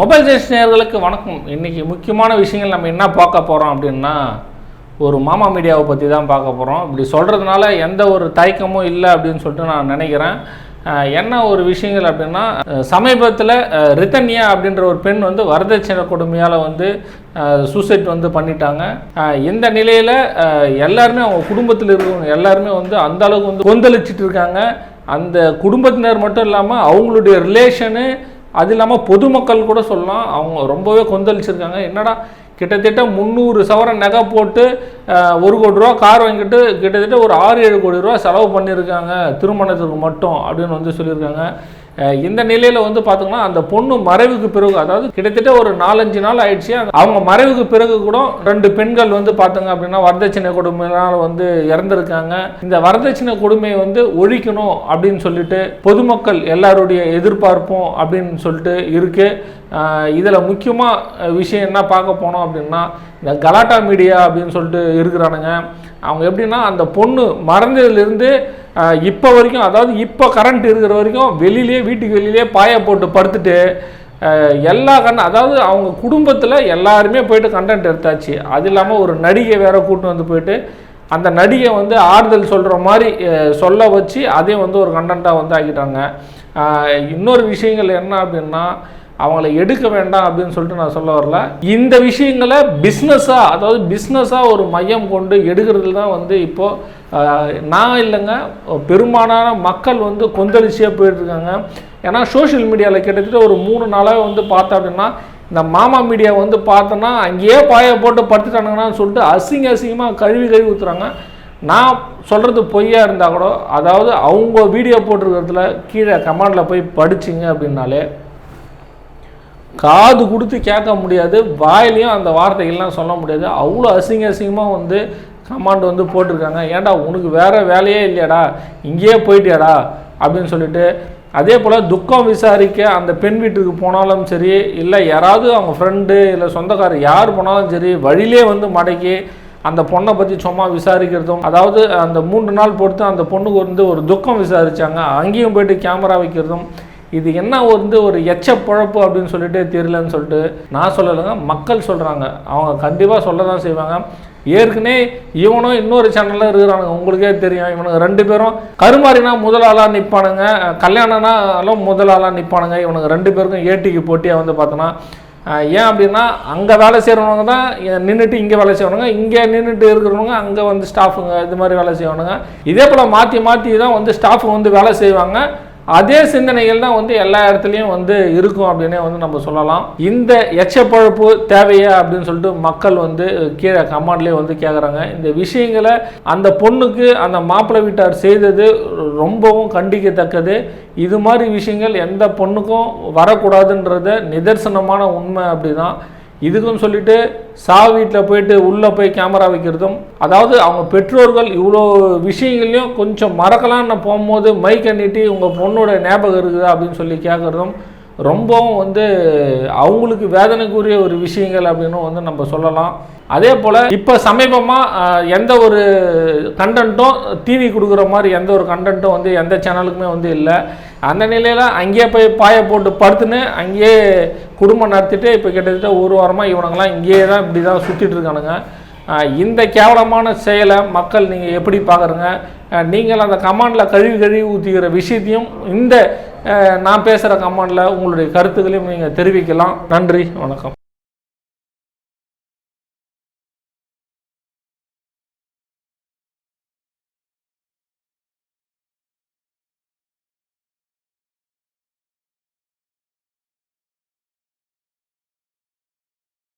Mobile Jaish நேயர்களுக்கு வணக்கம். இன்றைக்கி முக்கியமான விஷயங்கள் நம்ம என்ன பார்க்க போகிறோம் அப்படின்னா ஒரு மாமா மீடியாவை பற்றி தான் பார்க்க போகிறோம் இப்படி சொல்கிறதுனால எந்த ஒரு தயக்கமும் இல்லை அப்படின்னு சொல்லிட்டு நான் நினைக்கிறேன். என்ன ஒரு விஷயங்கள் அப்படின்னா சமீபத்தில் ரித்தன்யா அப்படின்ற ஒரு பெண் வந்து வரதட்சணை கொடுமையால் வந்து சூசைட் வந்து பண்ணிட்டாங்க. இந்த நிலையில் எல்லாருமே அவங்க குடும்பத்தில் இருக்கிறவங்க எல்லாருமே வந்து அந்த அளவுக்கு வந்து கொந்தளிச்சிட்டு இருக்காங்க. அந்த குடும்பத்தினர் மட்டும் இல்லாமல் அவங்களுடைய ரிலேஷனு அது இல்லாமல் பொதுமக்கள் கூட சொல்லலாம். அவங்க ரொம்பவே கொந்தளிச்சிருக்காங்க. என்னடா கிட்டத்தட்ட முந்நூறு சவரன் நகை போட்டு ஒரு கோடி ரூபா கார் வாங்கிட்டு கிட்டத்தட்ட ஒரு ஆறு ஏழு கோடி ரூபா செலவு பண்ணியிருக்காங்க. திருமணத்துக்கு மட்டும் அப்படின்னு வந்து சொல்லியிருக்காங்க. இந்த நிலையில் வந்து பார்த்தோங்கன்னா அந்த பொண்ணு மறைவுக்கு பிறகு அதாவது கிட்டத்தட்ட ஒரு நாலஞ்சு நாள் ஆயிடுச்சு. அவங்க மறைவுக்கு பிறகு கூட ரெண்டு பெண்கள் வந்து பார்த்தோங்க அப்படின்னா வரதட்சணை கொடுமையினால் வந்து இறந்துருக்காங்க. இந்த வரதட்சணை கொடுமையை வந்து ஒழிக்கணும் அப்படின்னு சொல்லிட்டு பொதுமக்கள் எல்லாருடைய எதிர்பார்ப்பும் அப்படின்னு சொல்லிட்டு இருக்கு. இதில் முக்கியமாக விஷயம் என்ன பார்க்க போனோம் அப்படின்னா இந்த கலாட்டா மீடியா அப்படின்னு சொல்லிட்டு இருக்கிறானுங்க. அவங்க எப்படின்னா அந்த பொண்ணு மறந்ததுலேருந்து இப்போ வரைக்கும் அதாவது இப்போ கரண்ட் இருக்கிற வரைக்கும் வெளியிலே வீட்டுக்கு வெளியிலே பாய போட்டு படுத்துட்டு எல்லா கண் அதாவது அவங்க குடும்பத்தில் எல்லாருமே போயிட்டு கண்டென்ட் எடுத்தாச்சு. அது இல்லாமல் ஒரு நடிகை வேற கூட்டு வந்து போயிட்டு அந்த நடிகை வந்து ஆறுதல் சொல்கிற மாதிரி சொல்ல வச்சு அதையும் வந்து ஒரு கண்டென்ட்டாக வந்து ஆக்கிட்டாங்க. இன்னொரு விஷயங்கள் என்ன அப்படின்னா அவங்கள எடுக்க வேண்டாம் அப்படின்னு சொல்லிட்டு நான் சொல்ல வரல. இந்த விஷயங்களை பிஸ்னஸாக அதாவது பிஸ்னஸாக ஒரு மையம் கொண்டு எடுக்கிறதுல தான் வந்து இப்போது நான் இல்லைங்க பெரும்பாலான மக்கள் வந்து கொந்தளிச்சியாக போயிட்டுருக்காங்க. ஏன்னா சோஷியல் மீடியாவில் கிட்டத்தட்ட ஒரு மூணு நாளாக வந்து பார்த்தோம் அப்படின்னா இந்த மாமா மீடியா வந்து பார்த்தோன்னா அங்கேயே பாய போட்டு படுத்துட்டானுங்கன்னு சொல்லிட்டு அசிங்க அசிங்கமாக கழுவி கழுவி ஊற்றுறாங்க நான் சொல்கிறது பொய்யா இருந்தால் கூட அதாவது அவங்க வீடியோ போட்டிருக்கிறதுல கீழே கமெண்டில் போய் படிச்சிங்க அப்படின்னாலே காது கொடுத்து கேட்க முடியாது வாயிலையும் அந்த வார்த்தைகள்லாம் சொல்ல முடியாது. அவ்வளோ அசிங்க அசிங்கமாக வந்து கமாண்ட் வந்து போட்டிருக்காங்க. ஏன்டா உனக்கு வேறு வேலையே இல்லையாடா இங்கேயே போயிட்டியாடா அப்படின்னு சொல்லிட்டு. அதே போல் துக்கம் விசாரிக்க அந்த பெண் வீட்டுக்கு போனாலும் சரி இல்லை யாராவது அவங்க ஃப்ரெண்டு இல்லை சொந்தக்காரர் யார் போனாலும் சரி வழியிலே வந்து மடக்கி அந்த பொண்ணை பற்றி சும்மா விசாரிக்கிறதும் அதாவது அந்த மூன்று நாள் பொறுத்து அந்த பொண்ணுக்கு வந்து ஒரு துக்கம் விசாரிச்சாங்க. அங்கேயும் போயிட்டு கேமரா வைக்கிறதும் இது என்ன வந்து ஒரு எச்ச பழப்பு அப்படின்னு சொல்லிட்டு தெரியலன்னு சொல்லிட்டு நான் சொல்லலைங்க மக்கள் சொல்கிறாங்க அவங்க கண்டிப்பாக சொல்ல தான் செய்வாங்க. ஏற்கனவே இவனும் இன்னொரு சேனலில் இருக்கிறானுங்க. உங்களுக்கே தெரியும் இவனுங்க ரெண்டு பேரும் கருமாறினா முதலாளாக நிற்பானுங்க கல்யாணம்னாலும் முதலாளாக நிற்பானுங்க இவனுங்க ரெண்டு பேருக்கும் ஏட்டிக்கு போட்டியாக வந்து பார்த்தோன்னா ஏன் அப்படின்னா அங்கே வேலை செய்கிறவங்க தான் நின்றுட்டு இங்கே வேலை செய்வானுங்க. இங்கே நின்றுட்டு இருக்கிறவங்க அங்கே வந்து ஸ்டாஃபுங்க இது மாதிரி வேலை செய்வானுங்க. இதே போல் மாற்றி மாற்றி தான் வந்து ஸ்டாஃபுங்க வந்து வேலை செய்வாங்க. அதே சிந்தனைகள் தான் வந்து எல்லா இடத்துலையும் வந்து இருக்கும் அப்படின்னே வந்து நம்ம சொல்லலாம். இந்த எச்சப்பழப்பு தேவையா அப்படின்னு சொல்லிட்டு மக்கள் வந்து கீழே கமாண்ட்லேயே வந்து கேட்குறாங்க இந்த விஷயங்களை அந்த பொண்ணுக்கு அந்த மாப்பிள்ளை வீட்டார் செய்தது ரொம்பவும் கண்டிக்கத்தக்கது. இது மாதிரி விஷயங்கள் எந்த பொண்ணுக்கும் வரக்கூடாதுன்றத நிதர்சனமான உண்மை அப்படிதான். இதுக்கும் சொல்லிட்டு சா வீட்டில் போயிட்டு உள்ளே போய் கேமரா வைக்கிறதும் அதாவது அவங்க பெற்றோர்கள் இவ்வளோ விஷயங்களையும் கொஞ்சம் மறக்கலான்னு போகும்போது மைக்கை நீட்டி உங்கள் பொண்ணோட ஞாபகம் இருக்குதா அப்படின்னு சொல்லி கேட்குறதும் ரொம்பவும் வந்து அவங்களுக்கு வேதனைக்குரிய ஒரு விஷயங்கள் அப்படின்னு வந்து நம்ம சொல்லலாம். அதே போல் இப்போ சமீபமாக எந்த ஒரு கண்டென்ட்டும் டிவி கொடுக்குற மாதிரி எந்த ஒரு கண்டென்ட்டும் வந்து எந்த சேனலுக்குமே வந்து இல்லை. அந்த நிலையில் அங்கேயே போய் பாய போட்டு படுத்துன்னு அங்கேயே குடும்பம் நடத்திட்டு இப்போ கிட்டத்தட்ட ஒரு வாரமாக இவனுங்களாம் இங்கேயே தான் இப்படி தான் சுற்றிட்டு இருக்கானுங்க இந்த கேவலமான செயலை மக்கள் நீங்கள் எப்படி பார்க்குறங்க நீங்கள் அந்த கமாண்டில் கழுவி கழுவி ஊற்றிக்கிற விஷயத்தையும் இந்த நான் பேசுகிற கமெண்டில் உங்களுடைய கருத்துக்களையும் நீங்கள் தெரிவிக்கலாம். நன்றி வணக்கம்.